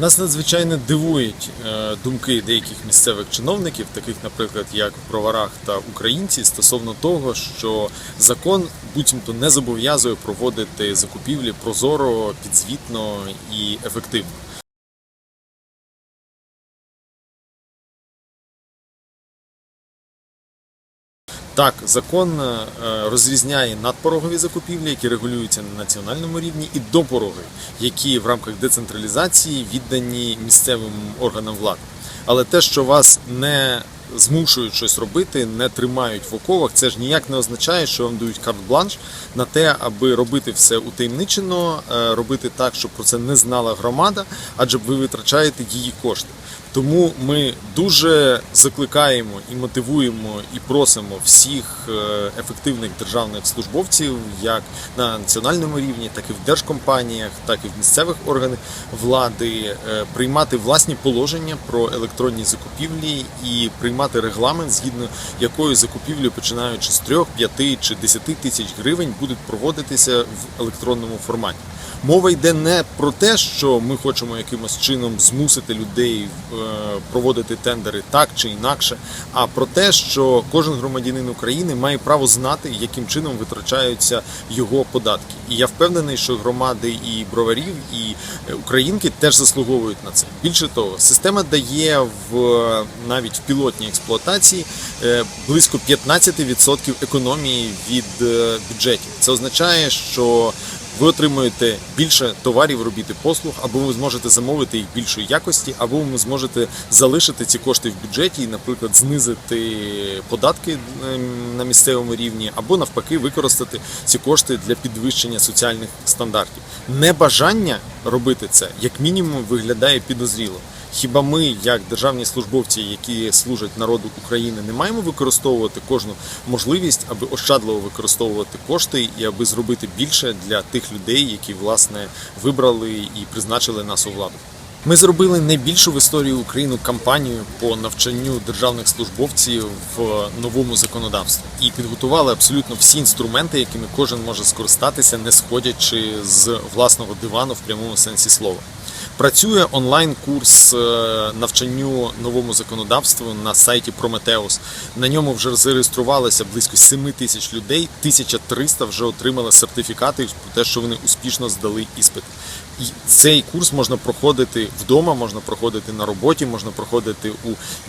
Нас надзвичайно дивують е, думки деяких місцевих чиновників, таких, наприклад, як Проварах та українці, стосовно того, що закон буцімто не зобов'язує проводити закупівлі прозоро, підзвітно і ефективно. Так, закон е, розрізняє надпорогові закупівлі, які регулюються на національному рівні, і допорогові, які в рамках децентралізації віддані місцевим органам влади. Але те, що вас не змушують щось робити, не тримають в оковах, це ж ніяк не означає, що вам дають карт-бланш на те, аби робити все утаємничено, е, робити так, щоб про це не знала громада, адже ви витрачаєте її кошти. Тому ми дуже закликаємо і мотивуємо і просимо всіх е, ефективних державних службовців, як на національному рівні, так і в держкомпаніях, так і в місцевих органах влади, е, приймати власні положення про електронні закупівлі і приймати регламент, згідно якої закупівлі, починаючи з 3, 5 чи 10 тисяч гривень, будуть проводитися в електронному форматі. Мова йде не про те, що ми хочемо якимось чином змусити людей е, проводити тендери так чи інакше, а про те, що кожен громадянин України має право знати, яким чином витрачаються його податки. І я впевнений, що громади і броварів, і е, українки теж заслуговують на це. Більше того, система дає в навіть в пілотній експлуатації е, близько 15% економії від бюджетів. Це означає, що ви отримуєте більше товарів, робіти послуг, або ви зможете замовити їх більшої якості, або ви зможете залишити ці кошти в бюджеті і, наприклад, знизити податки ем, на місцевому рівні, або навпаки використати ці кошти для підвищення соціальних стандартів. Небажання робити це як мінімум виглядає підозріло. Хіба ми, як державні службовці, які служать народу України, не маємо використовувати кожну можливість, аби ощадливо використовувати кошти і аби зробити більше для тих людей, які власне вибрали і призначили нас у владу? Ми зробили найбільшу в історії України кампанію по навчанню державних службовців в новому законодавстві і підготували абсолютно всі інструменти, якими кожен може скористатися, не сходячи з власного дивану в прямому сенсі слова. Працює онлайн-курс е, навчанню новому законодавству на сайті Prometheus. На ньому вже зареєструвалося близько 7 тисяч людей, 1300 вже отримали сертифікати про те, що вони успішно здали іспит. Цей курс можна проходити вдома, можна проходити на роботі, можна проходити у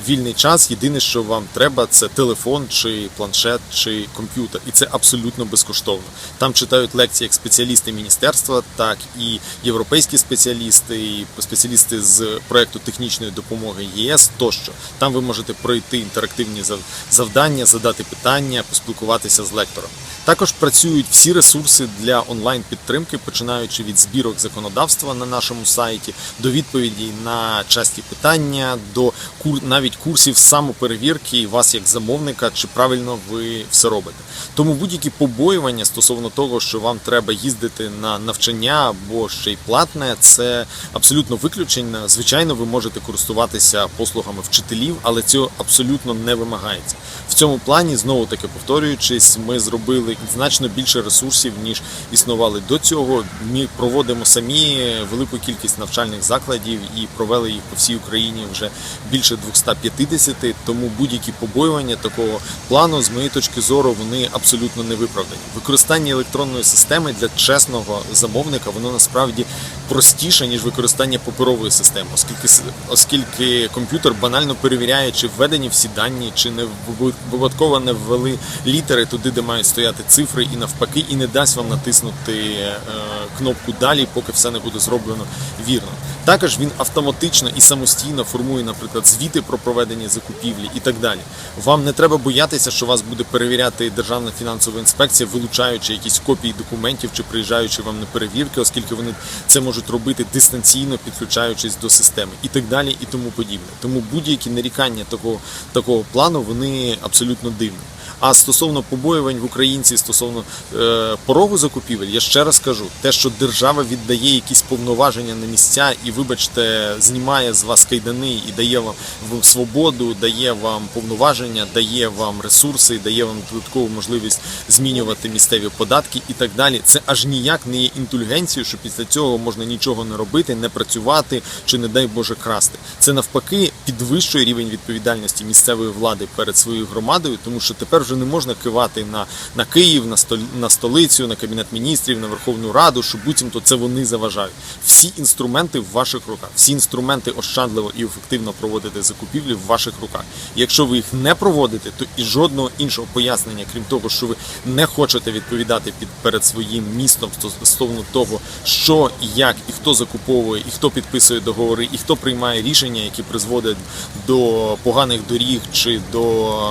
вільний час. Єдине, що вам треба, це телефон, чи планшет, чи комп'ютер, і це абсолютно безкоштовно. Там читають лекції як спеціалісти міністерства, так і європейські спеціалісти, і спеціалісти з проекту технічної допомоги ЄС. Тощо там ви можете пройти інтерактивні зав- завдання, задати питання, поспілкуватися з лектором. Також працюють всі ресурси для онлайн підтримки, починаючи від збірок законодавства на нашому сайті, до відповідей на часті питання, до кур навіть курсів самоперевірки вас як замовника, чи правильно ви все робите. Тому будь-які побоювання стосовно того, що вам треба їздити на навчання або ще й платне, це абсолютно виключення. Звичайно, ви можете користуватися послугами вчителів, але цього абсолютно не вимагається. В цьому плані знову таки повторюючись, ми зробили значно більше ресурсів ніж існували до цього. Ми проводимо самі велику кількість навчальних закладів і провели їх по всій Україні вже більше 250, Тому будь-які побоювання такого плану, з моєї точки зору, вони абсолютно не виправдані. Використання електронної системи для чесного замовника воно насправді простіше ніж використання паперової системи, оскільки оскільки комп'ютер банально перевіряє, чи введені всі дані, чи не випадково не ввели літери туди, де мають стояти цифри, і навпаки, і не дасть вам натиснути е, кнопку далі, поки все не буде зроблено вірно. Також він автоматично і самостійно формує, наприклад, звіти про проведення закупівлі і так далі. Вам не треба боятися, що вас буде перевіряти Державна фінансова інспекція, вилучаючи якісь копії документів чи приїжджаючи вам на перевірки, оскільки вони це можуть робити дистанційно, підключаючись до системи, і так далі, і тому подібне. Тому будь-які нарікання такого, такого плану вони абсолютно дивні. А стосовно побоювань в українці стосовно е, порогу закупівель, я ще раз кажу, те, що держава віддає якісь повноваження на місця і вибачте, знімає з вас кайдани і дає вам свободу, дає вам повноваження, дає вам ресурси, дає вам додаткову можливість змінювати місцеві податки і так далі. Це аж ніяк не є інтелігенцією, що після цього можна нічого не робити, не працювати чи, не дай Боже, красти. Це навпаки підвищує рівень відповідальності місцевої влади перед своєю громадою, тому що тепер вже не можна кивати на, на Київ, на, столь, на столицю, на кабінет міністрів, на Верховну Раду, що буцімто це вони заважають. Всі інструменти в ваших руках, всі інструменти ощадливо і ефективно проводити закупівлі в ваших руках. Якщо ви їх не проводите, то і жодного іншого пояснення, крім того, що ви не хочете відповідати під перед своїм містом стосовно того, що і як, і хто закуповує, і хто підписує договори, і хто приймає рішення, які призводять до поганих доріг чи до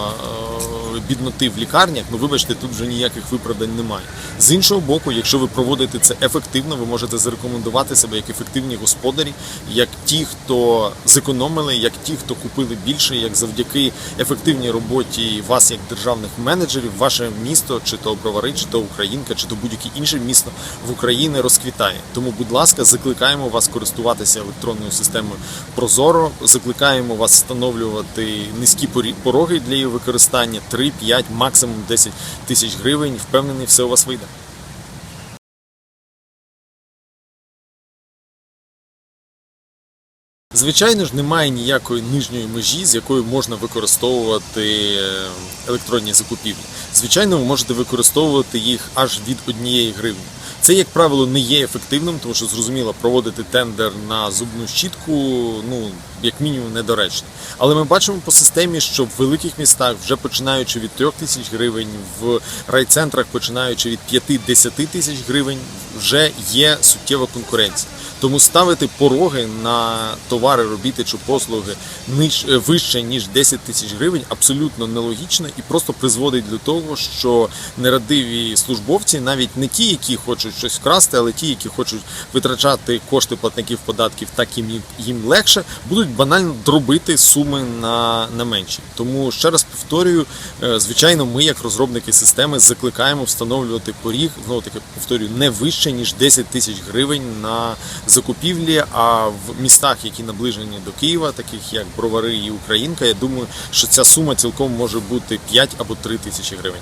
е, бідноти в лікарнях. Ну вибачте, тут вже ніяких виправдань немає. З іншого боку, якщо ви проводите це ефективно, ви можете зарекомендувати себе як ефективні господарі, як ті, хто зекономили, як ті, хто купили більше, як завдяки ефективній роботі вас, як державних менеджерів, ваше місто, чи то Бровари, чи то Українка, чи то будь-яке інше місто в Україні розквітає. Тому, будь ласка, закликаємо вас користуватися електронною системою Прозоро. Закликаємо вас встановлювати низькі пороги для її використання 3, 5, максимум 10 тисяч гривень. Впевнений, все у вас вийде. Звичайно ж, немає ніякої нижньої межі, з якою можна використовувати е, електронні закупівлі. Звичайно, ви можете використовувати їх аж від однієї гривні. Це, як правило, не є ефективним, тому що зрозуміло, проводити тендер на зубну щітку, ну як мінімум, недоречно. Але ми бачимо по системі, що в великих містах, вже починаючи від 3 тисяч гривень, в райцентрах починаючи від 5-10 тисяч гривень, вже є суттєва конкуренція. Тому ставити пороги на товари, робіти чи послуги ниж, е, вище ніж 10 тисяч гривень абсолютно нелогічно і просто призводить до того, що нерадиві службовці, навіть не ті, які хочуть щось вкрасти, але ті, які хочуть витрачати кошти платників податків, так їм їм легше, будуть банально дробити суми на, на менші. Тому ще раз повторюю, е, звичайно, ми, як розробники системи, закликаємо встановлювати поріг, знову таки повторюю, не вище ніж 10 тисяч гривень на закупівлі. А в містах, які наближені до Києва, таких як Бровари і Українка, я думаю, що ця сума цілком може бути 5 або 3 тисячі гривень.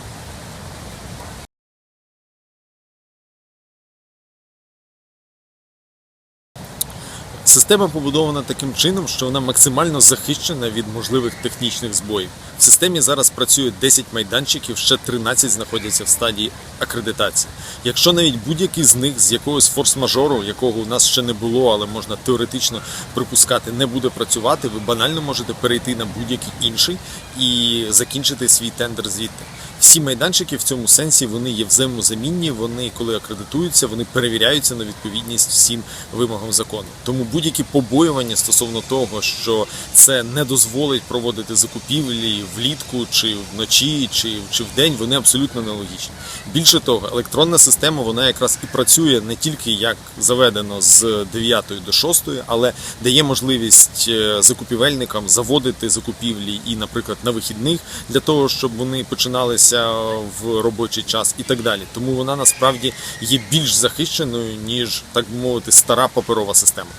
Система побудована таким чином, що вона максимально захищена від можливих технічних збоїв. В системі зараз працює 10 майданчиків, ще 13 знаходяться в стадії акредитації. Якщо навіть будь-який з них з якогось форс-мажору, якого у нас ще не було, але можна теоретично припускати, не буде працювати, ви банально можете перейти на будь-який інший і закінчити свій тендер звідти. Всі майданчики в цьому сенсі вони є взаємозамінні. Вони, коли акредитуються, вони перевіряються на відповідність всім вимогам закону. Тому будь-які побоювання стосовно того, що це не дозволить проводити закупівлі влітку, чи вночі, чи, чи вдень, вони абсолютно нелогічні. Більше того, електронна система вона якраз і працює не тільки як заведено з 9 до 6, але дає можливість е, закупівельникам заводити закупівлі і, наприклад, на вихідних для того, щоб вони починалися в робочий час і так далі. Тому вона насправді є більш захищеною ніж так би мовити стара паперова система.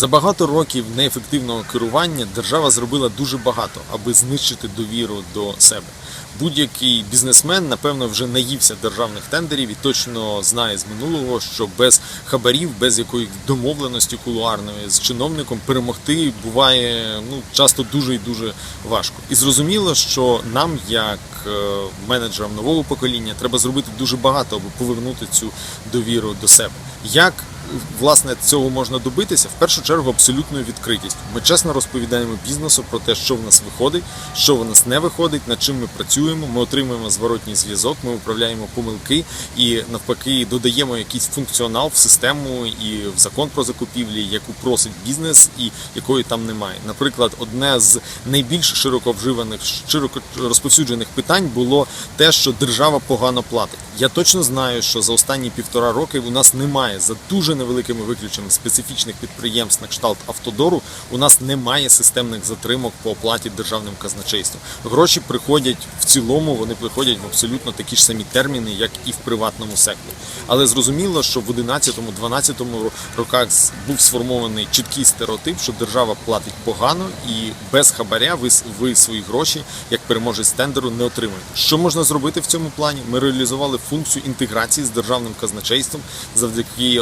За багато років неефективного керування держава зробила дуже багато, аби знищити довіру до себе. Будь-який бізнесмен, напевно, вже наївся державних тендерів і точно знає з минулого, що без хабарів, без якоїсь домовленості кулуарної з чиновником перемогти буває ну часто дуже і дуже важко. І зрозуміло, що нам, як е, менеджерам нового покоління, треба зробити дуже багато, аби повернути цю довіру до себе. Як власне цього можна добитися в першу чергу абсолютною відкритістю. Ми чесно розповідаємо бізнесу про те, що в нас виходить, що в нас не виходить, над чим ми працюємо. Ми отримуємо зворотній зв'язок, ми управляємо помилки і навпаки додаємо якийсь функціонал в систему і в закон про закупівлі, яку просить бізнес, і якої там немає. Наприклад, одне з найбільш широко вживаних, широко розповсюджених питань було те, що держава погано платить. Я точно знаю, що за останні півтора роки у нас немає за дуже невеликими виключеннями специфічних підприємств на кшталт автодору, у нас немає системних затримок по оплаті державним казначейством. Гроші приходять в цілому, вони приходять в абсолютно такі ж самі терміни, як і в приватному секторі. Але зрозуміло, що в 11-12 роках був сформований чіткий стереотип, що держава платить погано і без хабаря ви, ви свої гроші як переможець тендеру не отримаєте. Що можна зробити в цьому плані? Ми реалізували функцію інтеграції з державним казначейством завдяки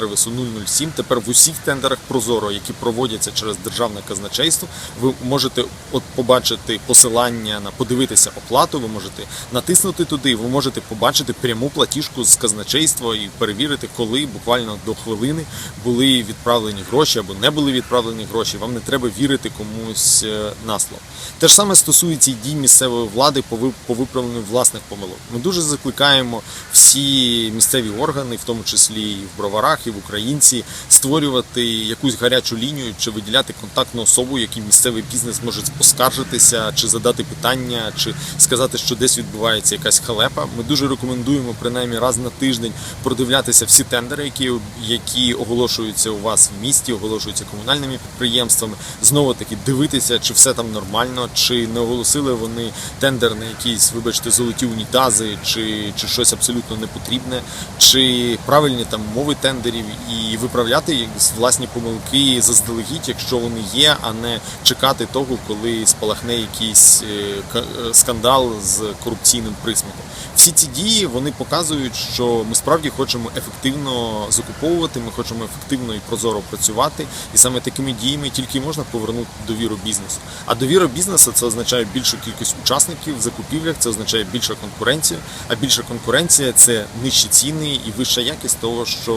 онлайн-сервісу 007. Тепер в усіх тендерах Прозоро, які проводяться через державне казначейство, ви можете от побачити посилання на подивитися оплату. Ви можете натиснути туди. Ви можете побачити пряму платіжку з казначейства і перевірити, коли буквально до хвилини були відправлені гроші або не були відправлені гроші. Вам не треба вірити комусь е, на слово. Те ж саме стосується і дій місцевої влади по виправленню власних помилок. Ми дуже закликаємо всі місцеві органи, в тому числі і в броварах, і в українці, створювати якусь гарячу лінію чи виділяти контактну особу, який місцевий бізнес може поскаржитися, чи задати питання, чи сказати, що десь відбувається якась халепа. Ми дуже рекомендуємо принаймні раз на тиждень продивлятися всі тендери, які, які оголошуються у вас в місті, оголошуються комунальними підприємствами. Знову таки дивитися, чи все там нормально, чи не оголосили вони тендер на якісь, вибачте, золоті унітази, чи, чи щось абсолютно непотрібне, чи правильні там мови тендерів, і виправляти власні помилки заздалегідь, якщо вони є, а не чекати того, коли спалахне якийсь е, е, скандал з корупційним присмаком. Всі ці дії вони показують, що ми справді хочемо ефективно закуповувати, ми хочемо ефективно і прозоро працювати, і саме такими діями тільки можна повернути довіру бізнесу. А довіра бізнесу це означає більшу кількість учасників в закупівлях, це означає більша конкуренція. А більша конкуренція це нижчі ціни і вища якість того, що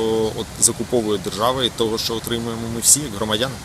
закуповує держава, і того, що отримуємо ми всі громадяни.